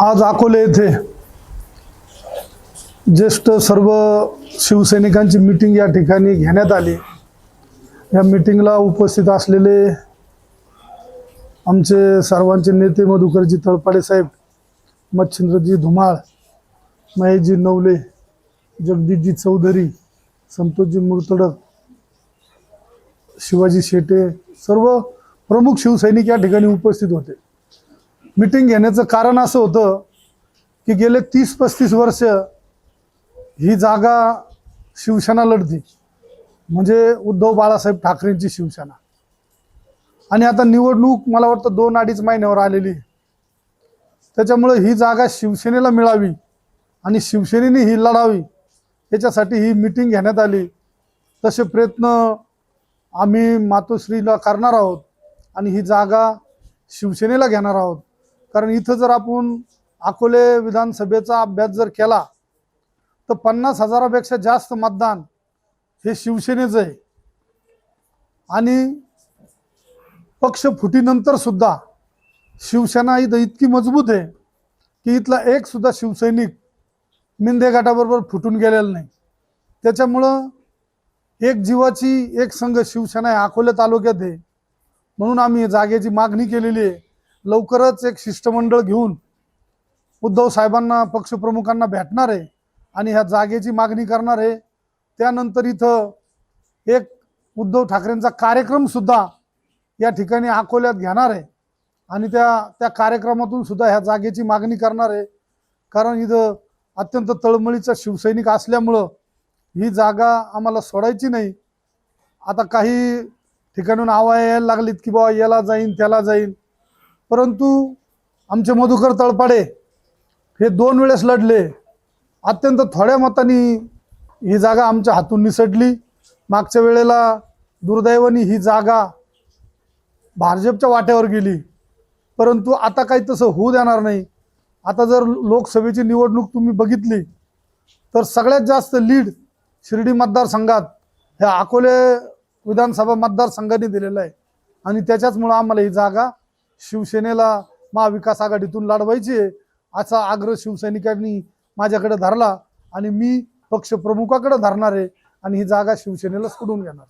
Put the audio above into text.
आज अकोले येथे ज्येष्ठ सर्व शिवसैनिकांची मीटिंग या ठिकाणी घेण्यात आली. या मीटिंगला उपस्थित असलेले आमचे सर्वांचे नेते मधुकरजी तळपाडे साहेब मच्छिंद्रजी धुमाळ महेशजी नवले जगदीशजी चौधरी संतोषजी मुरतडक शिवाजी शेटे सर्व प्रमुख शिवसैनिक या ठिकाणी उपस्थित होते. मीटिंग घेण्याचं कारण असं होतं की गेले तीस पस्तीस वर्ष ही जागा शिवसेना लढती. म्हणजे उद्धव बाळासाहेब ठाकरेंची शिवसेना. आणि आता निवडणूक मला वाटतं दोन अडीच महिन्यावर आलेली. आहे. त्याच्यामुळे ही जागा शिवसेनेला मिळावी आणि शिवसेनेने ही लढावी याच्यासाठी ही मीटिंग घेण्यात आली. तसे प्रयत्न आम्ही मातोश्रीला करणार आहोत आणि ही जागा शिवसेनेला घेणार आहोत. कारण इथं जर आपण अकोले विधानसभेचा अभ्यास जर केला तर पन्नास हजारापेक्षा जास्त मतदान हे शिवसेनेचं आहे. आणि पक्ष फुटीनंतर सुद्धा शिवसेना इथं इतकी मजबूत आहे की इथला एक सुद्धा शिवसैनिक मिंदे गटाबरोबर फुटून गेलेला नाही. त्याच्यामुळं एक जीवाची एक संघ शिवसेना आहे अकोले तालुक्यात आहे. म्हणून आम्ही जागेची मागणी केलेली आहे. लवकरच एक शिष्टमंडळ घेऊन उद्धव साहेबांना पक्षप्रमुखांना भेटणार आहे आणि ह्या जागेची मागणी करणार आहे. त्यानंतर इथं एक उद्धव ठाकरेंचा कार्यक्रमसुद्धा या ठिकाणी अकोल्यात घेणार आहे. आणि त्या त्या कार्यक्रमातून सुद्धा ह्या जागेची मागणी करणार आहे. कारण इथं अत्यंत तळमळीचा शिवसैनिक असल्यामुळं ही जागा आम्हाला सोडायची नाही. आता काही ठिकाणून आवा यायला लागलीत की बाबा याला जाईन त्याला जाईन. परंतु आमचे मधुकर तळपाडे हे दोन वेळेस लढले. अत्यंत थोड्या मतानी ही जागा आमच्या हातून निसटली. मागच्या वेळेला दुर्दैवानी ही जागा भाजपच्या वाट्यावर गेली. परंतु आता काही तसं होऊ देणार नाही. आता जर लोकसभेची निवडणूक तुम्ही बघितली तर सगळ्यात जास्त लीड शिर्डी मतदारसंघात ह्या अकोले विधानसभा मतदारसंघाने दिलेलं आहे. आणि त्याच्याचमुळं आम्हाला ही जागा शिवसेनेला महाविकास आघाडीतून लढवायची आहे असा आग्रह शिवसैनिकांनी माझ्याकडे धरला आणि मी पक्षप्रमुखाकडे धरणार आहे आणि ही जागा शिवसेनेला सोडून घेणार?